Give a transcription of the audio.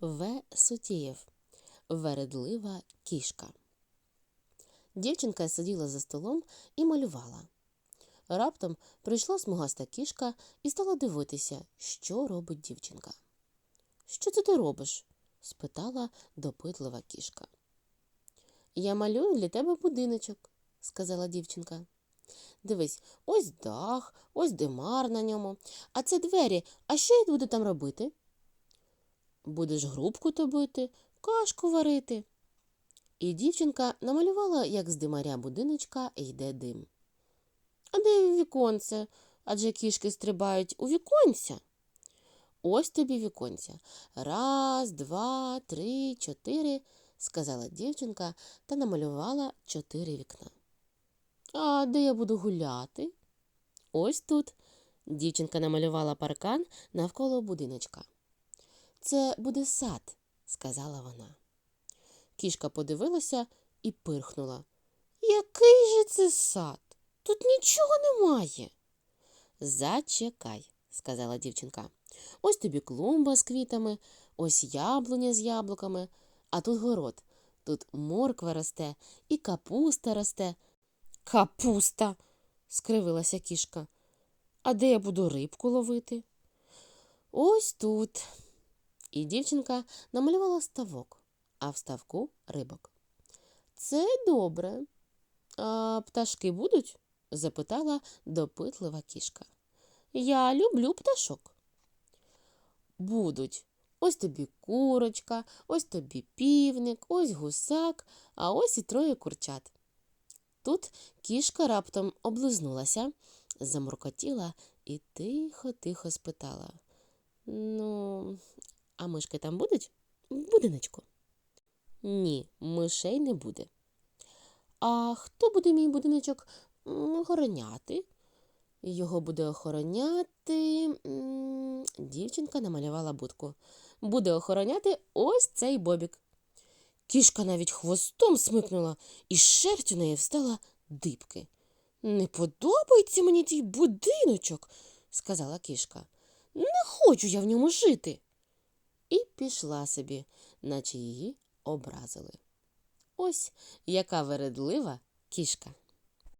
В. Сутєєв. Вередлива кішка. Дівчинка сиділа за столом і малювала. Раптом прийшла смугаста кішка і стала дивитися, що робить дівчинка. Що це ти робиш? спитала допитлива кішка. Я малюю для тебе будиночок, сказала дівчинка. Дивись, ось дах, ось димар на ньому. А це двері. А що я буду там робити? Будеш грубку тобити, кашку варити. І дівчинка намалювала, як з димаря будиночка йде дим. А де віконце? Адже кішки стрибають у віконця. Ось тобі віконця. Раз, два, три, чотири, сказала дівчинка та намалювала чотири вікна. А де я буду гуляти? Ось тут. Дівчинка намалювала паркан навколо будиночка. Це буде сад, сказала вона. Кішка подивилася і пирхнула. Який же це сад? Тут нічого немає. Зачекай, сказала дівчинка. Ось тобі клумба з квітами, ось яблуня з яблуками, а тут город. Тут морква росте і капуста росте. Капуста, скривилася кішка. А де я буду рибку ловити? Ось тут. І дівчинка намалювала ставок, а в ставку рибок. Це добре. А пташки будуть? запитала допитлива кішка. Я люблю пташок. Будуть. Ось тобі курочка, ось тобі півник, ось гусак, а ось і троє курчат. Тут кішка раптом облизнулася, замуркотіла і тихо-тихо спитала. Ну, а мишки там будуть? В будиночку? Ні, мишей не буде. А хто буде мій будиночок охороняти? Його буде охороняти. Дівчинка намалювала будку. Буде охороняти ось цей бобік. Кішка навіть хвостом смикнула, і шерсть у неї встала дибки. Не подобається мені твій будиночок, сказала кішка. Не хочу я в ньому жити. Пішла собі, наче її образили. Ось яка вередлива кішка.